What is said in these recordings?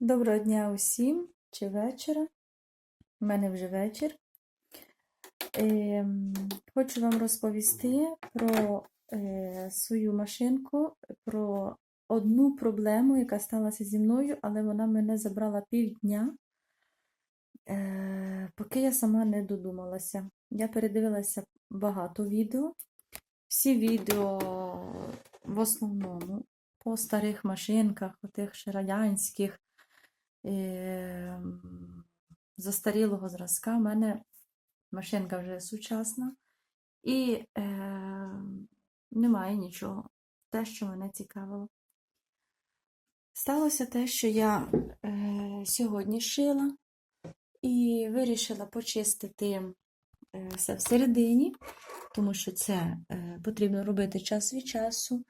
Доброго дня усім чи вечора. У мене вже вечір. Ем, хочу вам розповісти про е, свою машинку, про одну проблему, яка сталася зі мною, але вона мене забрала півдня, е, поки я сама не додумалася. Я передивилася багато відео. Всі відео в основному по старих машинках, отих ще радянських е, застарілого зразка. У мене машинка вже сучасна, і е, немає нічого. Те, що мене цікавило. Сталося те, що я е, сьогодні шила і вирішила почистити е, все всередині, тому що це е, потрібно робити час від часу.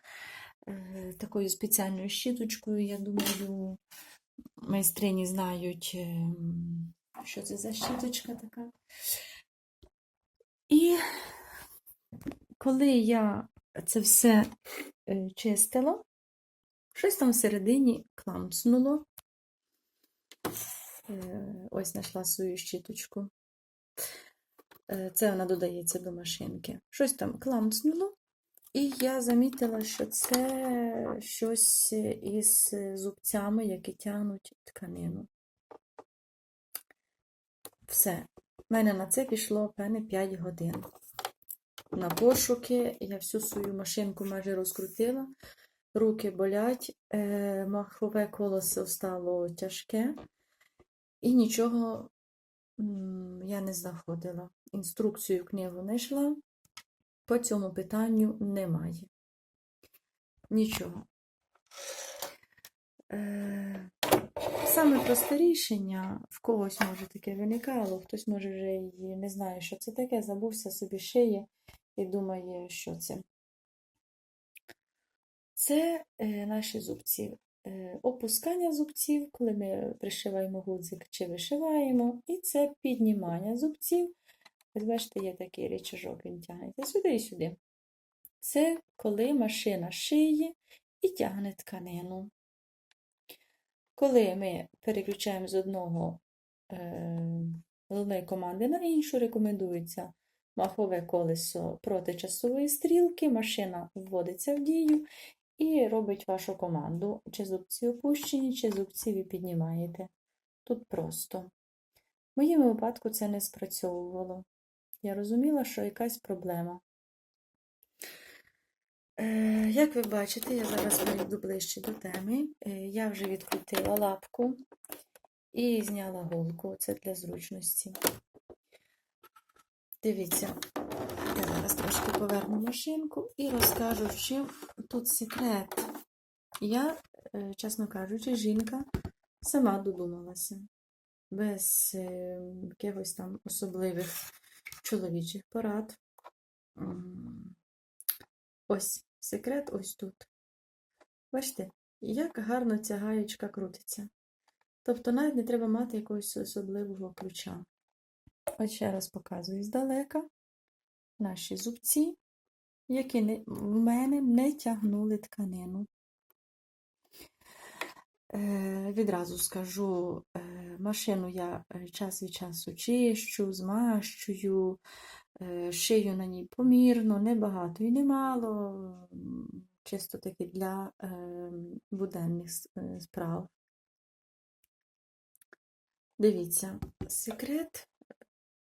Е, такою спеціальною щіточкою, я думаю, майстрині знають, е, що це за щіточка така. І коли я це все е, чистила, щось там всередині кламцнуло. Е, Ось знайшла свою щіточку. Е, Це вона додається до машинки. Щось там кламцнуло, і я замітила, що це щось із зубцями, які тягнуть тканину. Все. У мене на це пішло певне 5 годин. На пошуки я всю свою машинку майже розкрутила. Руки болять, е, махове колесо стало тяжке, і нічого я не знаходила. Інструкцію книгу не йшла. По цьому питанню немає. Нічого. Е, Саме просте рішення в когось може таке виникало, хтось може вже і не знає, що це таке, забувся собі шиє і думає, що це. Це е, наші зубці. Е, опускання зубців, коли ми пришиваємо гудзик чи вишиваємо, і це піднімання зубців. Ось бачите, є такий рычажок, він тягнеться сюди і сюди. Це коли машина шиє і тягне тканину. Коли ми переключаємо з одного е, з одної команди на іншу, рекомендується махове колесо проти часової стрілки, машина вводиться в дію і робить вашу команду. Чи зубці опущені, чи зубці ви піднімаєте. Тут просто. В моєму випадку це не спрацьовувало. Я розуміла, що якась проблема. Е, Як ви бачите, я зараз перейду ближче до теми. Е, Я вже відкрутила лапку і зняла голку. Це для зручності. Дивіться, я зараз трошки поверну машинку і розкажу, в чим тут секрет. Я, е, чесно кажучи, жінка сама додумалася. Без якихось там особливих чоловічих порад. Ось секрет ось тут. Бачите, як гарно ця гаєчка крутиться. Тобто навіть не треба мати якогось особливого ключа. Ось ще раз показую здалека наші зубці, які в мене не тягнули тканину. Е, відразу скажу, е, машину я е, час від часу чищу, змащую, шию на ній помірно, не багато і не мало, м, чисто таки для буденних справ. Дивіться, секрет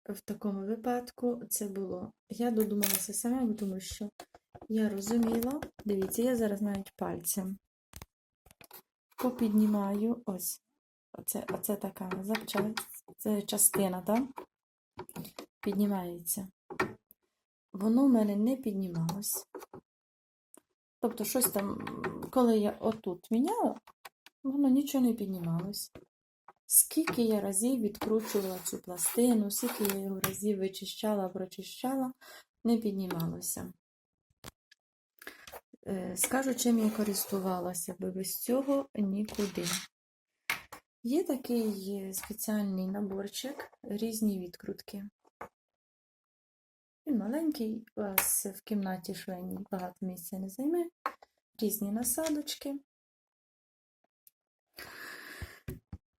в такому випадку це було. Я додумалася сама, тому що я розуміла, дивіться, я зараз навіть пальцем попіднімаю ось. Оце, оце така запчасть, це частина, так? Піднімається. Воно в мене не піднімалось. Тобто, щось там, коли я отут міняла, воно нічого не піднімалось. Скільки я разів відкручувала цю пластину, скільки я його разів вичищала, прочищала, не піднімалося. Е, Скажу, чим я користувалася, бо без цього нікуди. Є такий е, спеціальний наборчик, різні відкрутки. Він маленький, у вас в кімнаті швейній багато місця не займе. Різні насадочки.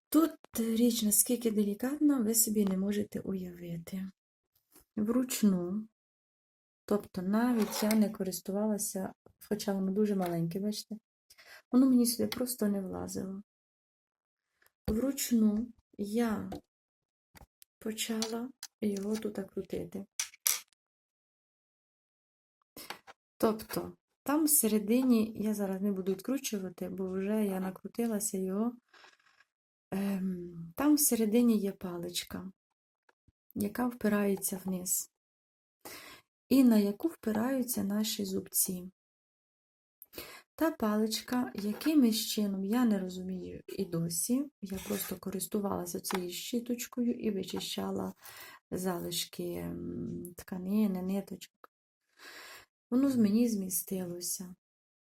Тут річ наскільки делікатна, ви собі не можете уявити. Вручну, тобто навіть я не користувалася, хоча воно дуже маленьке, бачите, воно мені сюди просто не влазило. Вручну я почала його тут крутити. Тобто, там всередині, я зараз не буду відкручувати, бо вже я накрутилася його. Ем, Там всередині є паличка, яка впирається вниз, і на яку впираються наші зубці. Та паличка, якимось чином, я не розумію і досі, я просто користувалася цією щіточкою і вичищала залишки тканини, ниточок. Воно з мені змістилося.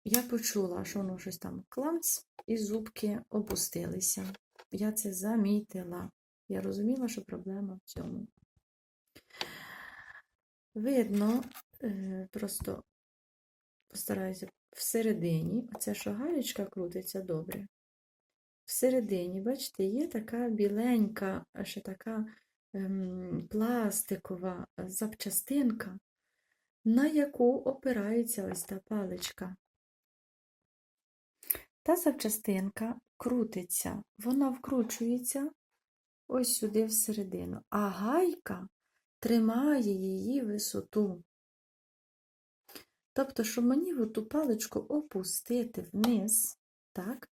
Я почула, що воно щось там клац, і зубки опустилися. Я це замітила. Я розуміла, що проблема в цьому. Видно, е, просто постараюся всередині, оця що галічка крутиться добре. Всередині, бачите, є така біленька, ще така ем, пластикова запчастинка, на яку опирається ось та паличка. Та запчастинка крутиться, вона вкручується ось сюди всередину, а гайка тримає її висоту. Тобто, щоб мені оту паличку опустити вниз, так,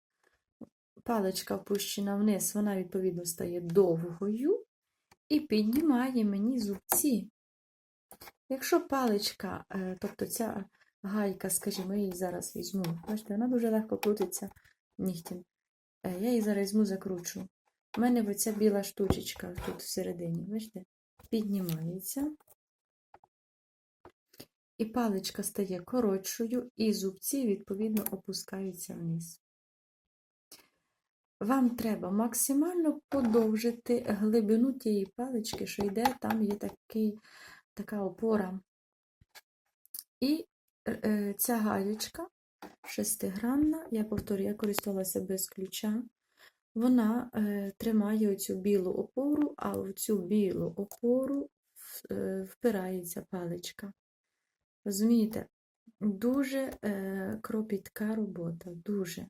паличка опущена вниз, вона, відповідно, стає довгою і піднімає мені зубці. Якщо паличка, е, тобто ця гайка, скажімо, я її зараз візьму, бачите, вона дуже легко крутиться нігтем. Е, Я її зараз візьму, закручу. У мене оця біла штучечка тут всередині, бачите, піднімається. І паличка стає коротшою, і зубці, відповідно, опускаються вниз. Вам треба максимально подовжити глибину тієї палички, що йде, там є такий, така опора. І е, ця гаєчка шестигранна, я повторюю, я користувалася без ключа, вона е, тримає оцю білу опору, а в цю білу опору е, впирається паличка. Розумієте, дуже е, кропітка робота, дуже.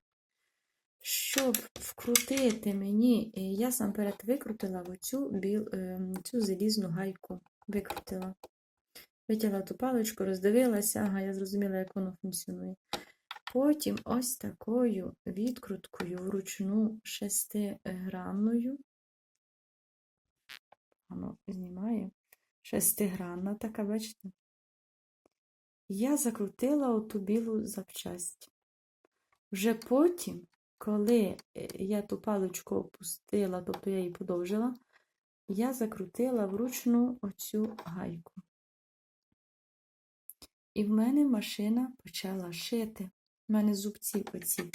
Щоб вкрутити мені, е, я сам перед викрутила оцю біл, е, цю залізну гайку. Викрутила. Витягла ту паличку, роздивилася, ага, я зрозуміла, як воно функціонує. Потім ось такою відкруткою вручну шестигранною, воно знімає, шестигранна така, бачите? Я закрутила оту білу запчасть. Вже потім, коли е, я ту паличку опустила, тобто я її подовжила, я закрутила вручну оцю гайку. І в мене машина почала шити. У мене зубці оці,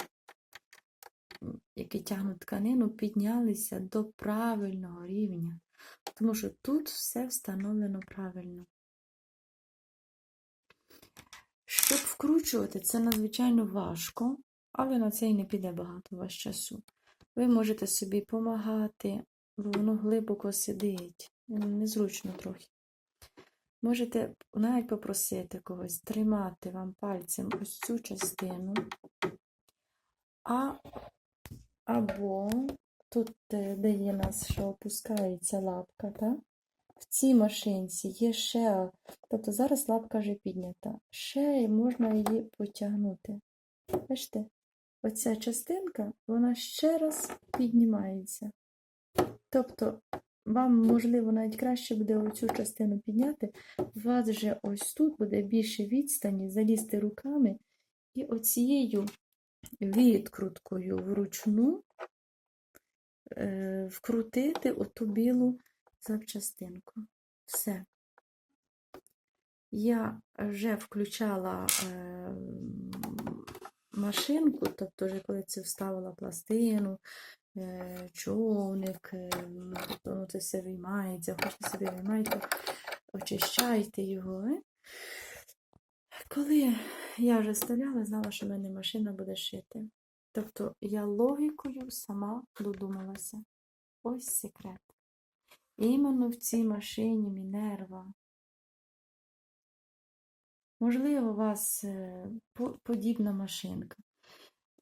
які тягнуть тканину, піднялися до правильного рівня. Тому що тут все встановлено правильно. Щоб вкручувати, це надзвичайно важко, але на це й не піде багато у вас часу. Ви можете собі допомагати, бо воно глибоко сидить, незручно трохи. Можете навіть попросити когось тримати вам пальцем ось цю частину, а, або тут, е, де є нас, що опускається лапка, так? В цій машинці є ще, тобто зараз лапка вже піднята, ще можна її потягнути. Бачите, оця частинка, вона ще раз піднімається. Тобто, вам, можливо, навіть краще буде оцю частину підняти, у вас вже ось тут буде більше відстані, залізти руками і оцією відкруткою вручну е, вкрутити оту білу запчастинку. Все. Я вже включала е, машинку, тобто, вже коли це вставила пластину, е, човник, е, воно це все виймається, хочете собі виймайте, очищайте його. Е. Коли я вже вставляла, знала, що в мене машина буде шити. Тобто я логікою сама додумалася. Ось секрет. Іменно в цій машині Мінерва. Можливо, у вас е, подібна машинка.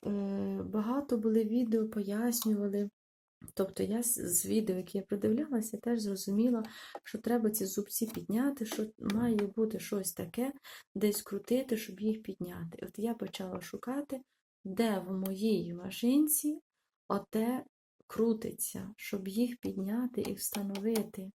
Е, Багато були відео, пояснювали. Тобто я з, відео, які я продивлялася, теж зрозуміла, що треба ці зубці підняти, що має бути щось таке, десь крутити, щоб їх підняти. От я почала шукати, де в моїй машинці оте крутиться, щоб їх підняти і встановити.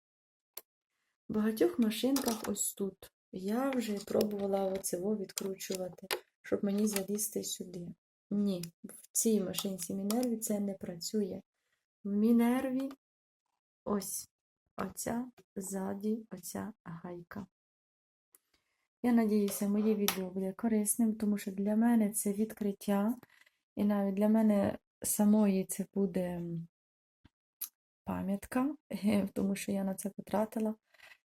В багатьох машинках ось тут. Я вже пробувала оцево відкручувати, щоб мені залізти сюди. Ні, в цій машинці Мінерві це не працює. В Мінерві ось оця ззаді, оця гайка. Я надіюся, моє відео буде корисним, тому що для мене це відкриття, і навіть для мене самої це буде пам'ятка, тому що я на це потратила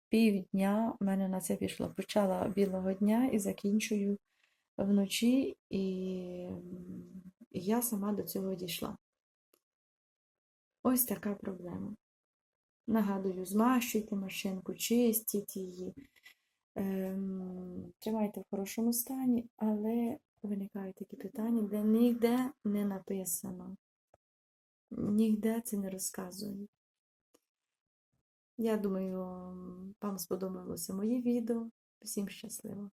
півдня. У мене на це пішло. Почала білого дня і закінчую вночі, і я сама до цього дійшла. Ось така проблема. Нагадую, змащуйте машинку, чистіть її, ем, тримайте в хорошому стані, але виникають такі питання, де ніде не написано, ніде це не розказують. Я думаю, вам сподобалося моє відео. Всім щасливо!